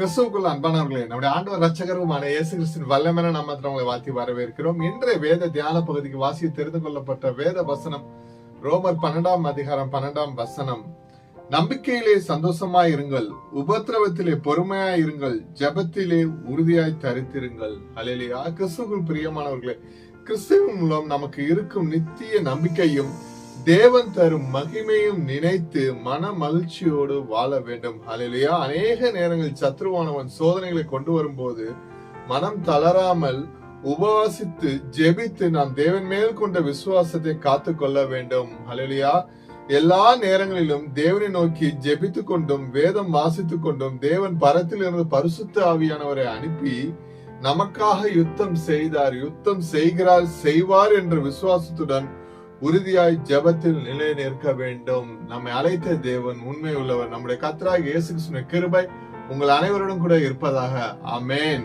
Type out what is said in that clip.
கிறிஸ்துவுக்குள்ள அன்பானவர்களே நம்முடைய ஆண்டவர் ரச்சகருமான இயேசு கிறிஸ்தின் வல்லமென நம்ம உங்களை வாழ்த்தி வரவேற்கிறோம். இன்றைய வேத தியான பகுதிக்கு வாசி தெரிந்து கொள்ளப்பட்ட வேத வசனம் ரோமர் பன்னெண்டாம் அதிகாரம் பன்னெண்டாம் வசனம். நம்பிக்கையிலே சந்தோஷமா இருங்கள் உபத்திரவத்திலே பொறுமையா இருங்கள் ஜெபத்திலே உறுதியாய் தரித்திருங்கள். அலையிலேயா கிறிஸ்துக்குள் பிரியமானவர்களே கிறிஸ்துவின் மூலம் நமக்கு இருக்கும் நித்திய நம்பிக்கையும் தேவன் தரும் மகிமையும் நினைத்து மன மகிழ்ச்சியோடு வாழ வேண்டும். அலையிலையா அநேக நேரங்களில் சத்ருவானவன் சோதனைகளை கொண்டு வரும்போது மனம் தளராமல் உபவாசித்து ஜெபித்து நாம் தேவன் மேல் கொண்ட விசுவாசத்தை காத்து கொள்ள வேண்டும். அலையிலையா எல்லா நேரங்களிலும் தேவனை நோக்கி ஜெபித்து கொண்டும் வேதம் வாசித்துக் கொண்டும் தேவன் பரத்திலிருந்து பரிசுத்த ஆவியானவரை அனுப்பி நமக்காக யுத்தம் செய்தார் யுத்தம் செய்கிறார் செய்வார் என்ற விசுவாசத்துடன் உறுதியாய் ஜெபத்தில் நிலை நிற்க வேண்டும். நம்மை அழைத்த தேவன் உண்மை உள்ளவர் நம்முடைய கத்ராக இயேசு கிருஷ்ண கிருபை உங்கள் அனைவருடன் கூட இருப்பதாக. அமேன்